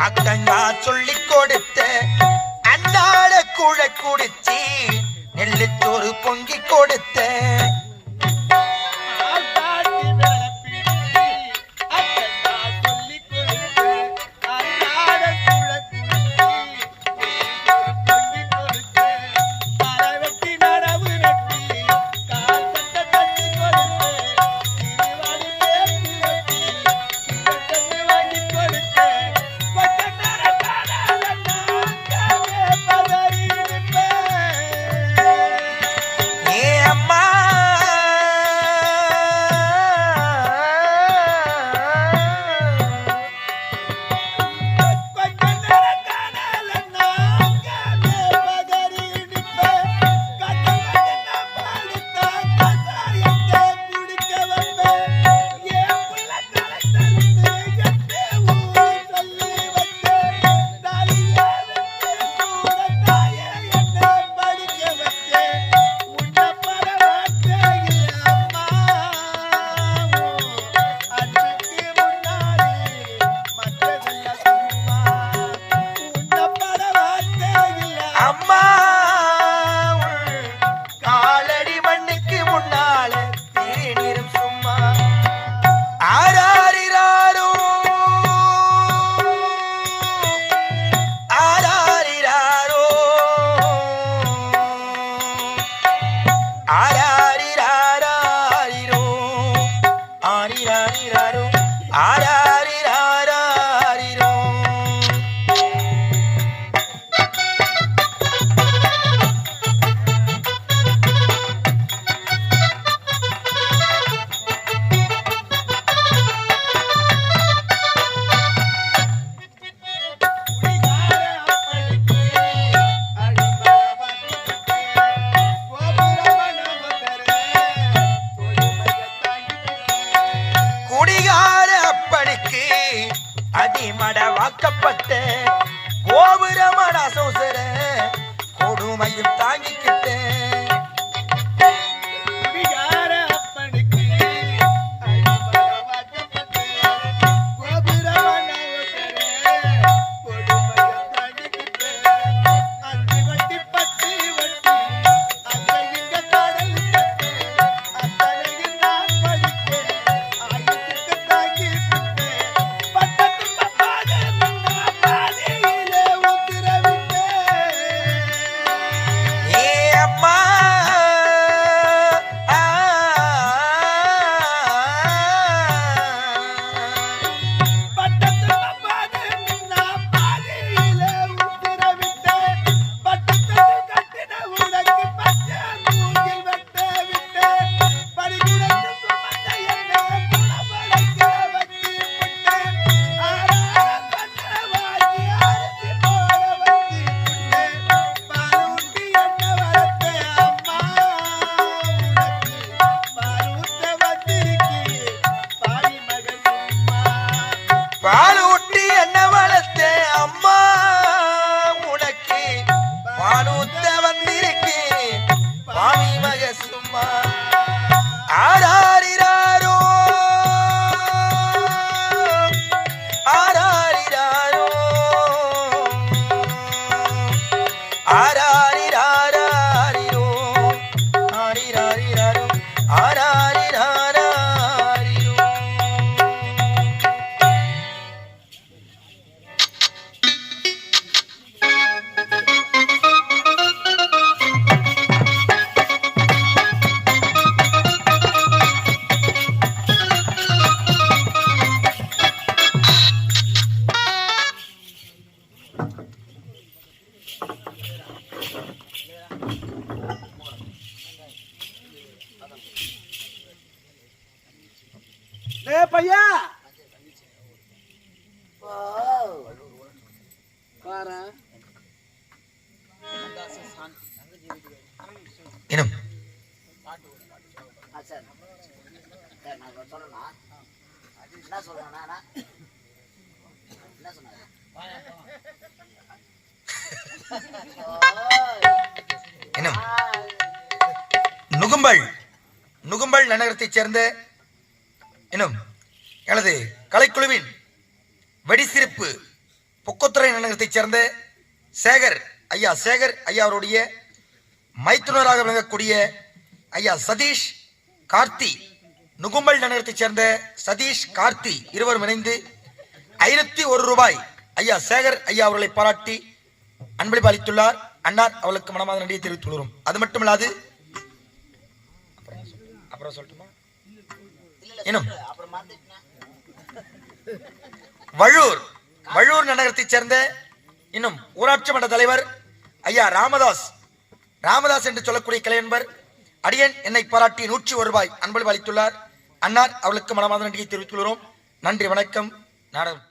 அக்கங்கா சொல்லிக் கொடுத்த அன்னாட குழ குடிச்ச I அடியார அப்பனுக்கு அடிமட வாக்கப்பட்ட கோபுரமட சோசரன் Para ஏ பையா? சொல்லணுமா? என்ன சொல்லணும்னா நான்? என்ன இன்னும் நுகும்பல். நுகும்பல் நகரத்தைச் சேர்ந்த இன்னும் எனது கலைக்குழுவின் வெடிசிரிப்பு பொக்கத்துறை நகரத்தைச் சேர்ந்த சேகர் ஐயா சேகர் ஐயா அவருடைய மைத்துனராக விளங்கக்கூடிய ஐயா சதீஷ் கார்த்தி நுகும்பல் நகரத்தைச் சேர்ந்த சதீஷ் கார்த்தி இருவரும் இணைந்து ஐநூத்தி ஒரு ரூபாய் ஐயா சேகர் ஐயா அவர்களை பாராட்டி அன்பளிப்பு அளித்துள்ளார். அன்னார் அவளுக்கு மனமாத நன்றியை தெரிவித்துள்ளோம் அது மட்டுமல்லாது அப்புறம் சொல்லட்டுமா? இன்னும். வள்ளூர் வள்ளூர் நகரத்தைச் சேர்ந்த இன்னும் ஊராட்சி மன்ற தலைவர் ஐயா ராமதாஸ். ராமதாஸ் என்று சொல்லக்கூடிய கலையன்பர் அடியன் என்னை பாராட்டி நூற்றி ஒரு ரூபாய் அன்பளிப்பு அளித்துள்ளார். அன்னார் அவளுக்கு மனமாத நன்றியை தெரிவித்துள்ளோம் நன்றி வணக்கம். நாடகம்